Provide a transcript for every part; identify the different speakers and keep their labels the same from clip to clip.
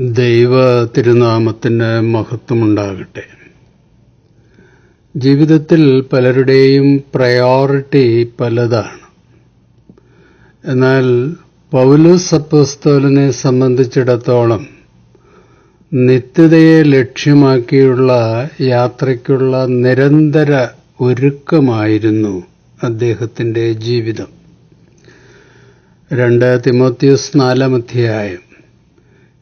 Speaker 1: ദൈവ തിരുനാമത്തിന് മഹത്വമുണ്ടാകട്ടെ. ജീവിതത്തിൽ പലരുടെയും പ്രയോറിറ്റി പലതാണ്. എന്നാൽ പൗലോസ് അപ്പോസ്തോലനെ സംബന്ധിച്ചിടത്തോളം നിത്യതയെ ലക്ഷ്യമാക്കിയുള്ള യാത്രയ്ക്കുള്ള നിരന്തര ഒരുക്കമായിരുന്നു അദ്ദേഹത്തിന്റെ ജീവിതം. രണ്ട് തിമോത്യൂസ് നാലാം അധ്യായം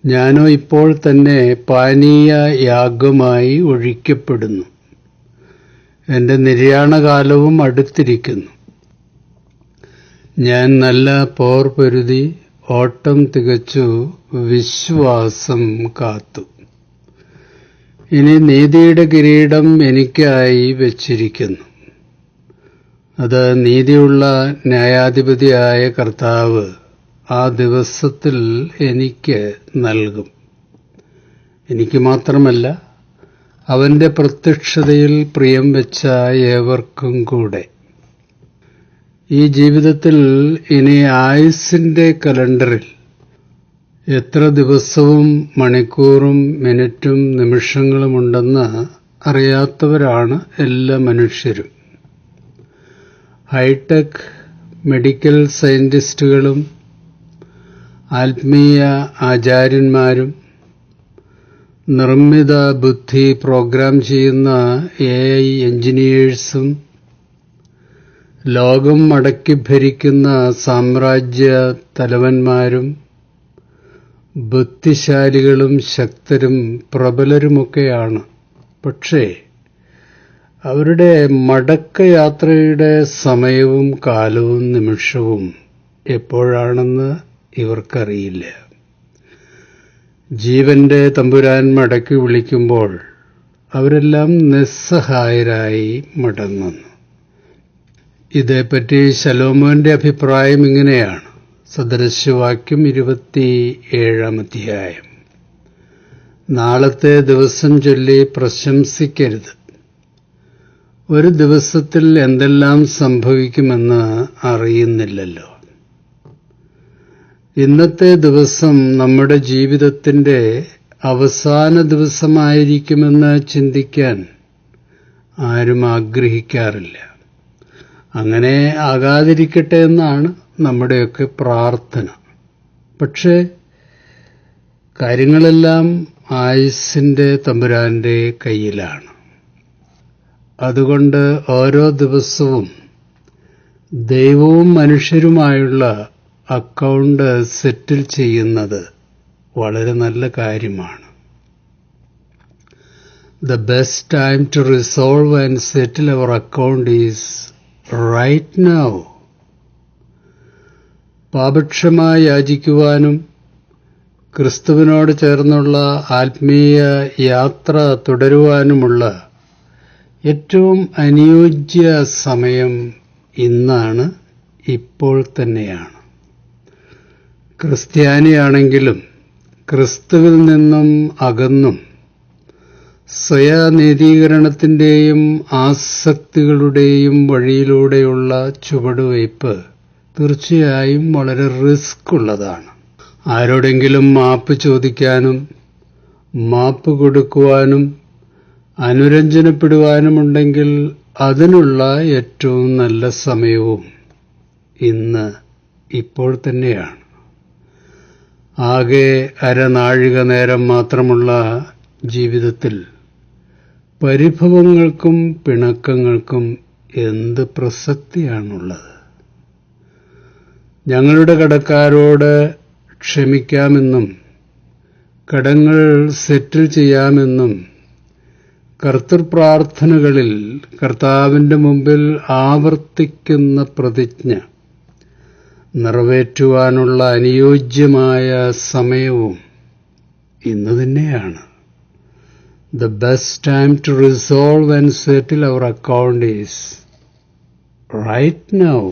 Speaker 1: ഞാനോ ഇപ്പോൾ തന്നെ പാനീയ യാഗമായി ഒഴിക്കപ്പെടുന്നു. എന്റെ നിര്യാണകാലവും അടുത്തിരിക്കുന്നു. ഞാൻ നല്ല പോർ പൊരുതി ഓട്ടം തികച്ചു വിശ്വാസം കാത്തു. ഇനി നീതിയുടെ കിരീടം എനിക്കായി വച്ചിരിക്കുന്നു. അത് നീതിയുള്ള ന്യായാധിപതിയായ കർത്താവ് ആ ദിവസത്തിൽ എനിക്ക് നൽകും. എനിക്ക് മാത്രമല്ല അവന്റെ പ്രത്യക്ഷതയിൽ പ്രിയം വെച്ച ഏവർക്കും കൂടെ. ഈ ജീവിതത്തിൽ ഇനി ആയുസിന്റെ കലണ്ടറിൽ എത്ര ദിവസവും മണിക്കൂറും മിനിറ്റും നിമിഷങ്ങളുമുണ്ടെന്ന് അറിയാത്തവരാണ് എല്ലാ മനുഷ്യരും. ഹൈടെക് മെഡിക്കൽ സയന്റിസ്റ്റുകളും ആത്മീയ ആചാര്യന്മാരും നിർമ്മിത ബുദ്ധി പ്രോഗ്രാം ചെയ്യുന്ന എ ഐ എഞ്ചിനീയേഴ്സും ലോകം അടക്കി ഭരിക്കുന്ന സാമ്രാജ്യ തലവന്മാരും ബുദ്ധിശാലികളും ശക്തരും പ്രബലരുമൊക്കെയാണ്. പക്ഷേ അവരുടെ മടക്കയാത്രയുടെ സമയവും കാലവും നിമിഷവും എപ്പോഴാണെന്ന് ഇവർക്കറിയില്ല. ജീവന്റെ തമ്പുരാൻ മടക്കി വിളിക്കുമ്പോൾ അവരെല്ലാം നിസ്സഹായരായി മടങ്ങുന്നു. ഇതേപ്പറ്റി ശലോമോന്റെ അഭിപ്രായം ഇങ്ങനെയാണ്. സദൃശവാക്യം ഇരുപത്തി ഏഴാം അധ്യായം. നാളത്തെ ദിവസം ചൊല്ലി പ്രശംസിക്കരുത്. ഒരു ദിവസത്തിൽ എന്തെല്ലാം സംഭവിക്കുമെന്ന് അറിയുന്നില്ലല്ലോ. ഇന്നത്തെ ദിവസം നമ്മുടെ ജീവിതത്തിന്റെ അവസാന ദിവസമായിരിക്കുമെന്ന് ചിന്തിക്കാൻ ആരും ആഗ്രഹിക്കാറില്ല. അങ്ങനെ ആകാതിരിക്കട്ടെ എന്നാണ് നമ്മുടെയൊക്കെ പ്രാർത്ഥന. പക്ഷേ കാര്യങ്ങളെല്ലാം ആയുസിന്റെ തമ്പുരാന്റെ കയ്യിലാണ്. അതുകൊണ്ട് ഓരോ ദിവസവും ദൈവവും മനുഷ്യരുമായുള്ള അക്കൗണ്ട് സെറ്റിൽ ചെയ്യുന്നത് വളരെ നല്ല കാര്യമാണ്. The best time to resolve and settle our account is right now പാപക്ഷമായി യാചിക്കുവാനും ക്രിസ്തുവിനോട് ചേർന്നുള്ള ആത്മീയ യാത്ര തുടരുവാനുമുള്ള ഏറ്റവും അനുയോജ്യ സമയം ഇന്നാണ് ഇപ്പോൾ തന്നെയാണ്. ക്രിസ്ത്യാനിയാണെങ്കിലും ക്രിസ്തുവിൽ നിന്നും അകന്നും സ്വയനീതീകരണത്തിന്റെയും ആസക്തികളുടെയും വഴിയിലൂടെയുള്ള ചുവടുവയ്പ് തീർച്ചയായും വളരെ റിസ്ക് ഉള്ളതാണ് ആരോടെങ്കിലും മാപ്പ് ചോദിക്കാനും മാപ്പ് കൊടുക്കുവാനും അനുരഞ്ജനപ്പെടുവാനുമുണ്ടെങ്കിൽ അതിനുള്ള ഏറ്റവും നല്ല സമയവും ഇന്ന് ഇപ്പോൾ തന്നെയാണ്. ആകെ അരനാഴിക നേരം മാത്രമുള്ള ജീവിതത്തിൽ പരിഭവങ്ങൾക്കും പിണക്കങ്ങൾക്കും എന്ത് പ്രസക്തിയാണുള്ളത്? ഞങ്ങളുടെ കടക്കാരോട് ക്ഷമിക്കാമെന്നും കടങ്ങൾ സെറ്റിൽ ചെയ്യാമെന്നും കർത്തൃപ്രാർത്ഥനകളിൽ കർത്താവിന്റെ മുമ്പിൽ ആവർത്തിക്കുന്ന പ്രതിജ്ഞ നിറവേറ്റുവാനുള്ള അനുയോജ്യമായ സമയവും ഇന്ന് തന്നെയാണ്. The best time to resolve and settle our account is right now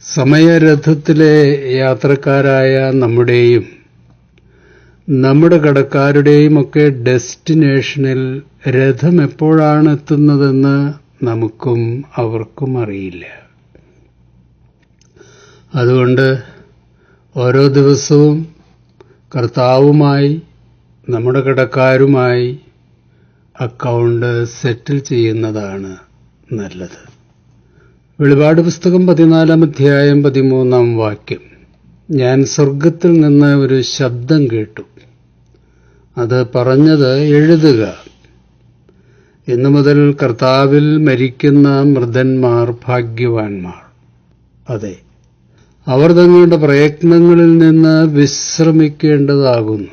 Speaker 1: സമയരഥത്തിലെ യാത്രക്കാരായ നമ്മുടെയും നമ്മുടെ കടക്കാരുടെയും ഒക്കെ ഡെസ്റ്റിനേഷനിൽ രഥം എപ്പോഴാണ് എത്തുന്നതെന്ന് നമുക്കും അവർക്കും അറിയില്ല. അതുകൊണ്ട് ഓരോ ദിവസവും കർത്താവുമായി നമ്മുടെ കടക്കാരുമായി അക്കൗണ്ട് സെറ്റിൽ ചെയ്യുന്നതാണ് നല്ലത്. വെളിപാട് പുസ്തകം പതിനാലാം അധ്യായം പതിമൂന്നാം വാക്യം. ഞാൻ സ്വർഗത്തിൽ നിന്ന് ഒരു ശബ്ദം കേട്ടു. അത് പറഞ്ഞത് എഴുതുക. ഇന്നു മുതൽ കർത്താവിൽ മരിക്കുന്ന മൃതന്മാർ ഭാഗ്യവാന്മാർ. അതെ അവർ തങ്ങളുടെ പ്രയത്നങ്ങളിൽ നിന്ന് വിശ്രമിക്കേണ്ടതാകുന്നു.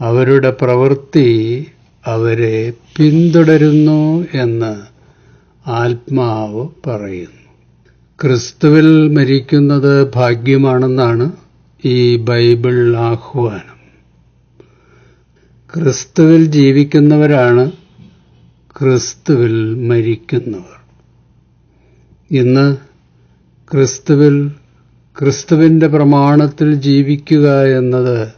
Speaker 1: അവരുടെ പ്രവൃത്തി അവരെ പിന്തുടരുന്നു എന്ന് ആത്മാവ് പറയുന്നു. ക്രിസ്തുവിൽ മരിക്കുന്നത് ഭാഗ്യമാണെന്നാണ് ഈ ബൈബിൾ ആഹ്വാനം. ക്രിസ്തുവിൽ ജീവിക്കുന്നവരാണ് ക്രിസ്തുവിൽ മരിക്കുന്നവർ. ഇന്ന് ക്രിസ്തുവിൽ ക്രിസ്തുവിന്റെ പ്രമാണത്തിൽ ജീവിക്കുക എന്നത്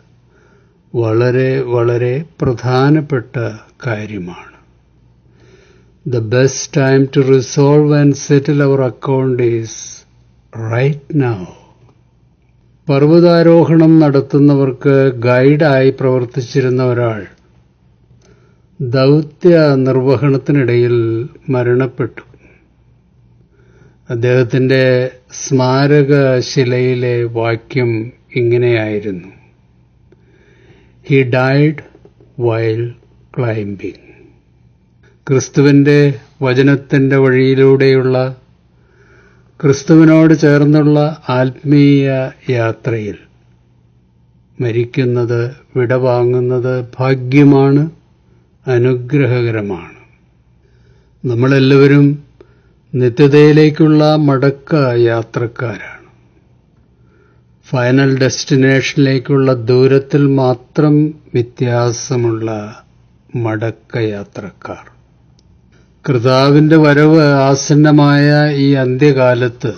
Speaker 1: വളരെ വളരെ പ്രധാനപ്പെട്ട കാര്യമാണ്. The best time to resolve and settle our account is right now പർവതാരോഹണം നടത്തുന്നവർക്ക് ഗൈഡായി പ്രവർത്തിച്ചിരുന്ന ഒരാൾ ദൗത്യ നിർവഹണത്തിനിടയിൽ മരണപ്പെട്ടു. അദ്ദേഹത്തിന്റെ സ്മാരകശിലയിലെ വാക്യം ഇങ്ങനെയായിരുന്നു. ഹി ഡൈഡ് വൈൽ ക്ലൈംബിംഗ് ക്രിസ്തുവിന്റെ വചനത്തിന്റെ വഴിയിലൂടെയുള്ള ക്രിസ്തുവിനോട് ചേർന്നുള്ള ആത്മീയ യാത്രയിൽ മരിക്കുന്നത് വിടവാങ്ങുന്നത് ഭാഗ്യമാണ് അനുഗ്രഹകരമാണ്. നമ്മളെല്ലാവരും നിത്യതയിലേക്കുള്ള മടക്ക യാത്രക്കാരാണ്. ഫൈനൽ ഡെസ്റ്റിനേഷനിലേക്കുള്ള ദൂരത്തിൽ മാത്രം വ്യത്യാസമുള്ള മടക്ക യാത്രക്കാർ. കർത്താവിന്റെ വരവ് ആസന്നമായ ഈ അന്ത്യകാലത്ത്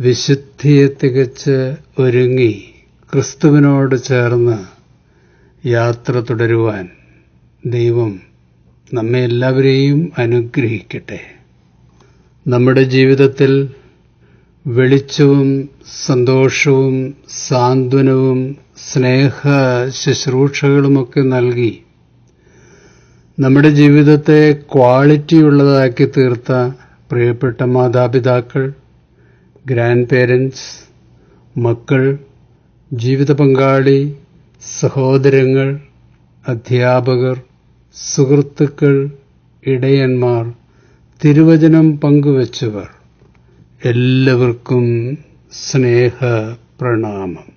Speaker 1: വിശുദ്ധിയെ തികച്ച് ഒരുങ്ങി ക്രിസ്തുവിനോട് ചേർന്ന് യാത്ര തുടരുവാൻ ദൈവം നമ്മെ എല്ലാവരെയും അനുഗ്രഹിക്കട്ടെ. നമ്മുടെ ജീവിതത്തിൽ വെളിച്ചവും സന്തോഷവും സാന്ത്വനവും സ്നേഹ ശുശ്രൂഷകളുമൊക്കെ നൽകി നമ്മുടെ ജീവിതത്തെ ക്വാളിറ്റിയുള്ളതാക്കി തീർത്ത പ്രിയപ്പെട്ട മാതാപിതാക്കൾ ഗ്രാൻഡ് പേരൻസ് മക്കൾ ജീവിത പങ്കാളി സഹോദരങ്ങൾ അധ്യാപകർ സുഹൃത്തുക്കൾ ഇടയന്മാർ തിരുവചനം പങ്കുവച്ചവർ എല്ലാവർക്കും സ്നേഹ പ്രണാമം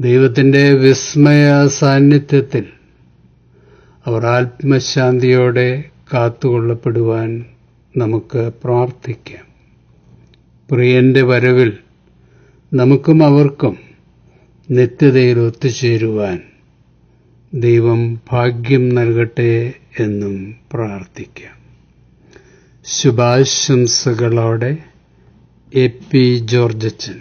Speaker 1: ദൈവത്തിന്റെ വിസ്മയ സാന്നിധ്യത്തിൽ അവർ ആത്മശാന്തിയോടെ കാത്തുകൊള്ളപ്പെടുവാൻ നമുക്ക് പ്രാർത്ഥിക്കാം. പ്രിയന്റെ വരവിൽ നമുക്കും അവർക്കും നിത്യതയിൽ ഒത്തുചേരുവാൻ ദൈവം ഭാഗ്യം നൽകട്ടെ എന്നും പ്രാർത്ഥിക്കാം. ശുഭാശംസകളോടെ എ പി ജോർജച്ചൻ